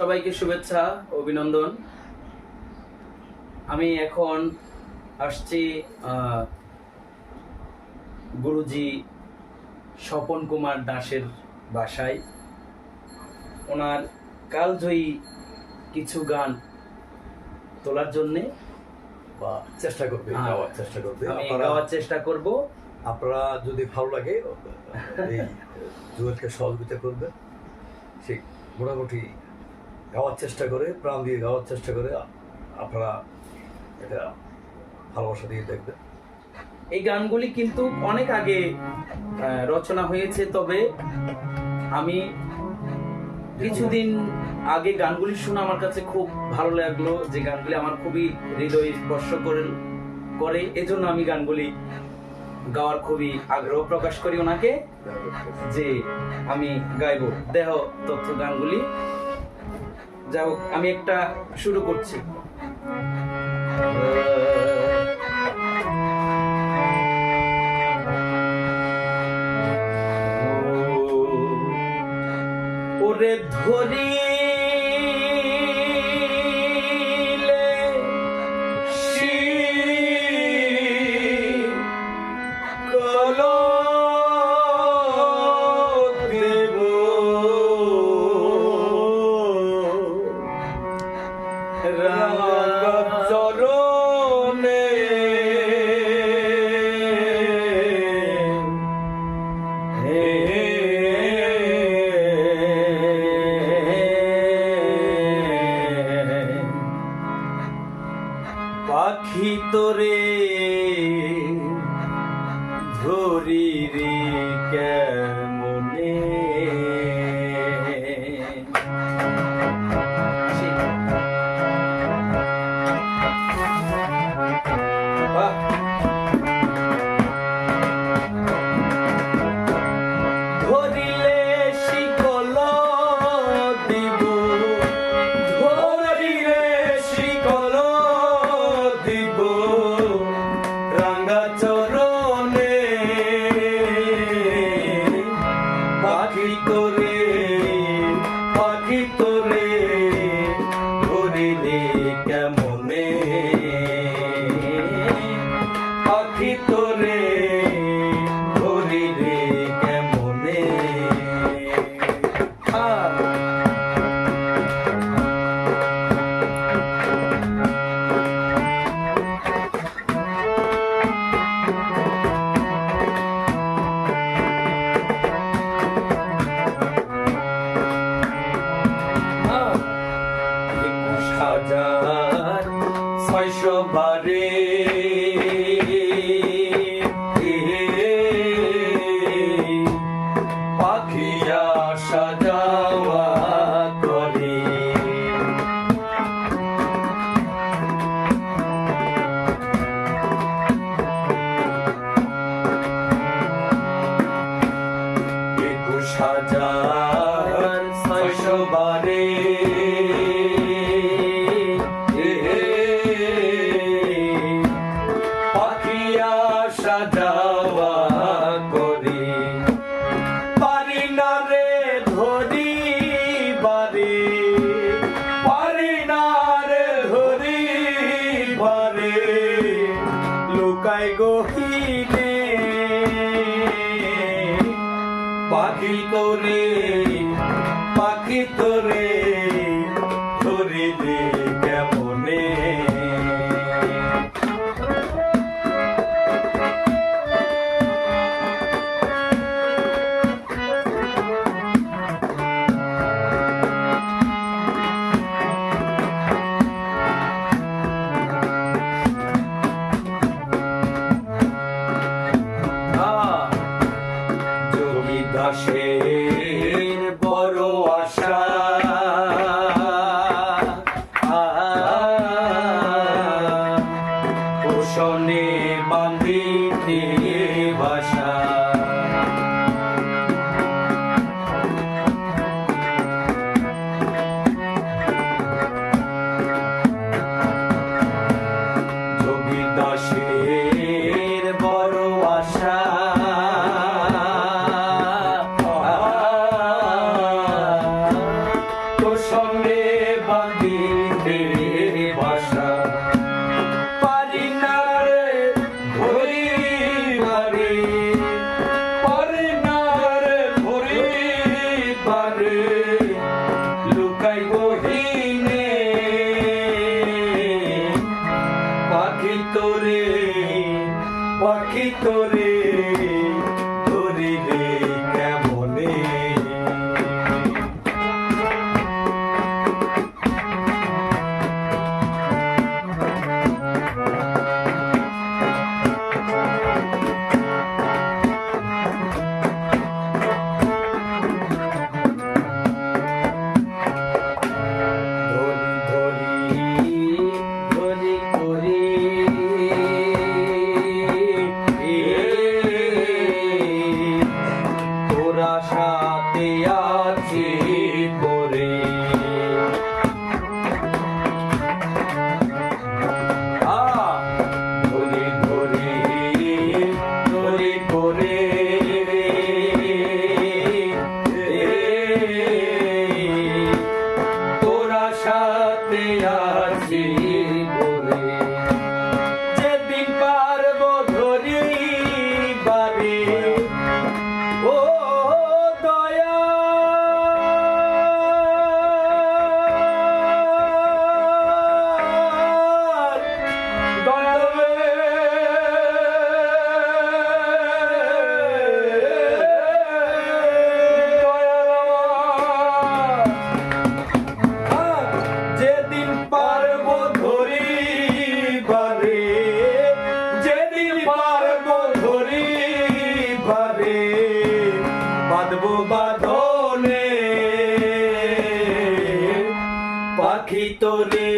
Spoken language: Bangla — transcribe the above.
সবাইকে শুভেচ্ছা অভিনন্দন। আমি এখন আসছি গুরুজি স্বপন কুমার দাসের বাসায়। ওনার কালজয়ী কিছু গান তোলার জন্যে বা চেষ্টা করবে হ্যাঁ। গাওয়ার চেষ্টা করবে। আমি গাওয়ার চেষ্টা করব। আপনারা যদি ভালো লাগে এই জুয়েলকে সহযোগিতা করবেন। সে মোটামুটি গাওয়ার চেষ্টা করে, প্রাণ দিয়ে গাওয়ার চেষ্টা করে আপনারা এটা ভালোবাসা দিয়ে দেখবেন। এই গানগুলি কিন্তু অনেক আগে রচনা হয়েছে, তবে আমি কিছুদিন আগে গানগুলি শুনে আমার কাছে খুব ভালো লাগল। যে গানগুলি আমার খুবই হৃদয় স্পর্শ করে করে, এজন্য আমি গানগুলি গাওয়ার খুবই আগ্রহ প্রকাশ করি ওনাকে। যে আমি গাইব। দেহ, তথ্য, গানগুলি যাই হোক আমি একটা শুরু করছি। ওরে ধরিলে ধরি রে বারে day. শোনে পাখি তোরে। পাখি তোরে